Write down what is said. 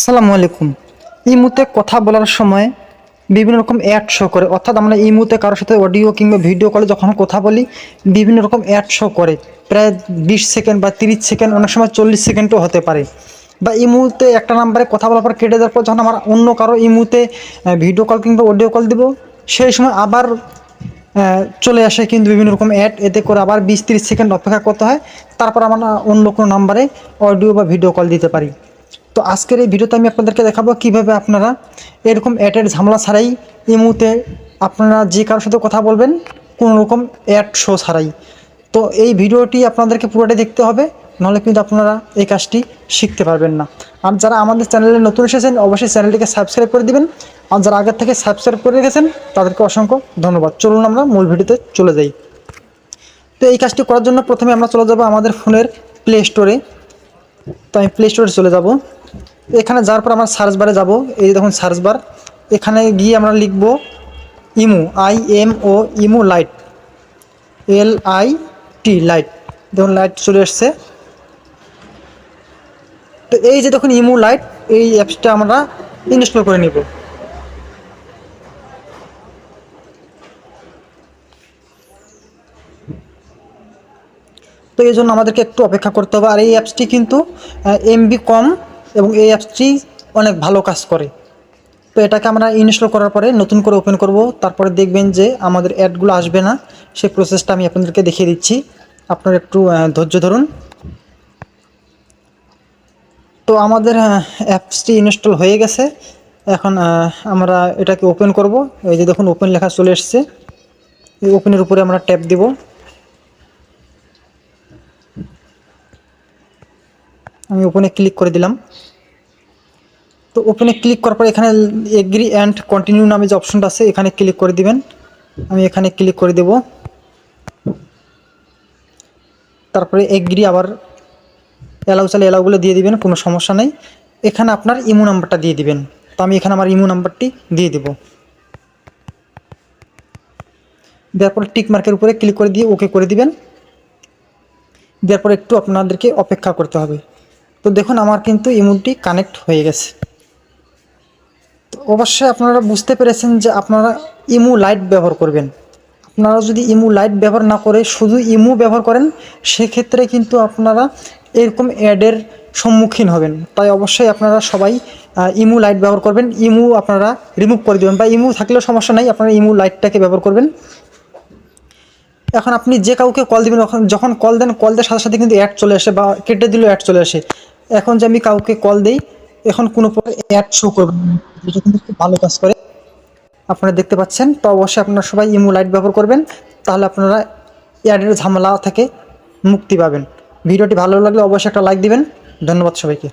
আসসালামু আলাইকুম। ইমুতে কথা বলার সময় বিভিন্ন রকম অ্যাড শো করে। অর্থাৎ আমরা ইমুতে কারোর সাথে অডিও কিংবা ভিডিও কলে যখন কথা বলি, বিভিন্ন রকম অ্যাড শো করে। প্রায় বিশ সেকেন্ড বা তিরিশ সেকেন্ড অনেক সময় চল্লিশ সেকেন্ডও হতে পারে। বা এই ইমুতে একটা নাম্বারে কথা বলার পর কেটে দেওয়ার পর যখন আমার অন্য কারও ইমুতে ভিডিও কল কিংবা অডিও কল দিব, সেই সময় আবার চলে আসে কিন্তু বিভিন্ন রকম অ্যাড এতে করে আবার বিশ তিরিশ সেকেন্ড অপেক্ষা করতে হয়। তারপর আমরা অন্য কোনো নাম্বারে অডিও বা ভিডিও কল দিতে পারি। তো আজকের এই ভিডিওতে আমি আপনাদেরকে দেখাবো কীভাবে আপনারা এরকম অ্যাডের ঝামেলা ছাড়াই এই ইমুতে আপনারা যে কারোর সাথে কথা বলবেন, কোনো রকম অ্যাড শো ছাড়াই। তো এই ভিডিওটি আপনাদেরকে পুরোটাই দেখতে হবে, নাহলে কিন্তু আপনারা এই কাজটি শিখতে পারবেন না। আর যারা আমাদের চ্যানেলে নতুন এসেছেন, অবশ্যই চ্যানেলটিকে সাবস্ক্রাইব করে দিবেন। আর যারা আগের থেকে সাবস্ক্রাইব করে রেখেছেন, তাদেরকে অসংখ্য ধন্যবাদ। চলুন আমরা মূল ভিডিওতে চলে যাই। তো এই কাজটি করার জন্য প্রথমে আমরা চলে যাব আমাদের ফোনের প্লে স্টোরে তো আমি প্লে স্টোরে চলে যাব। এখানে যাওয়ার পর আমরা সার্চ বারে যাব। এই যে দেখুন সার্চ বার এখানে গিয়ে আমরা লিখব ইমু I M O imo light L I T light দেখুন লাইট চলে এসছে। তো এই যে দেখুন ইমু লাইট এই অ্যাপসটা আমরা ইনস্টল করে নিব। তো এই জন্য আমাদেরকে একটু অপেক্ষা করতে হবে। আর এই অ্যাপসটি কিন্তু এমবি কম এবং এই অ্যাপসটি অনেক ভালো কাজ করে। তো এটাকে আমরা ইনস্টল করার পরে নতুন করে ওপেন করব। তারপরে দেখবেন যে আমাদের অ্যাডগুলো আসবে না। সেই প্রসেসটা আমি আপনাদেরকে দেখিয়ে দিচ্ছি। আপনারা একটু ধৈর্য ধরুন। তো আমাদের অ্যাপসটি ইনস্টল হয়ে গেছে। এখন আমরা এটাকে ওপেন করব। এই যে দেখুন ওপেন লেখা চলে এসছে। এই ওপেনের উপরে আমরা ট্যাপ দিব। আমি ওপেনে ক্লিক করে দিলাম। তো ওপেনে ক্লিক করার পর এখানে এগ্রি অ্যান্ড কন্টিনিউ নামে যে অপশনটা আছে, এখানে ক্লিক করে দিবেন। আমি এখানে ক্লিক করে দেব। তারপরে এগ্রি আবার এলাউ চালে এলাউগুলো দিয়ে দিবেন, কোনো সমস্যা নেই। এখানে আপনার ইমো নাম্বারটা দিয়ে দিবেন। তো আমি এখানে আমার ইমো নাম্বারটি দিয়ে দেব। দেওয়ার পরে টিক মার্কের উপরে ক্লিক করে দিয়ে ওকে করে দিবেন। দেওয়ার পর একটু আপনাদেরকে অপেক্ষা করতে হবে। তো দেখুন, আমার কিন্তু ইমোটি কানেক্ট হয়ে গেছে। তো অবশ্যই আপনারা বুঝতে পেরেছেন যে আপনারা ইমু লাইট ব্যবহার করবেন। আপনারা যদি ইমু লাইট ব্যবহার না করে শুধু ইমু ব্যবহার করেন, সেক্ষেত্রে কিন্তু আপনারা এরকম অ্যাডের সম্মুখীন হবেন। তাই অবশ্যই আপনারা সবাই ইমু লাইট ব্যবহার করবেন। ইমু আপনারা রিমুভ করে দেবেন বা ইমু থাকলেও সমস্যা নাই, আপনারা ইমু লাইটটাকে ব্যবহার করবেন। এখন আপনি যে কাউকে কল দিবেন যখন কল দেন কল দেওয়ার সাথে সাথে কিন্তু অ্যাড চলে আসে বা কেটে দিলেও অ্যাড চলে আসে। এখন যে আমি কাউকে কল দিই, এখন কোনো প্রকার অ্যাড শো করবে। যেটা কিন্তু খুব ভালো কাজ করে। আপনারা দেখতে পাচ্ছেন, তো অবশ্যই আপনারা সবাই ইমো লাইট ব্যবহার করবেন, তাহলে আপনারা অ্যাডের ঝামেলা থেকে মুক্তি পাবেন। ভিডিওটি ভালো লাগলে অবশ্যই একটা লাইক দিবেন। ধন্যবাদ সবাইকে।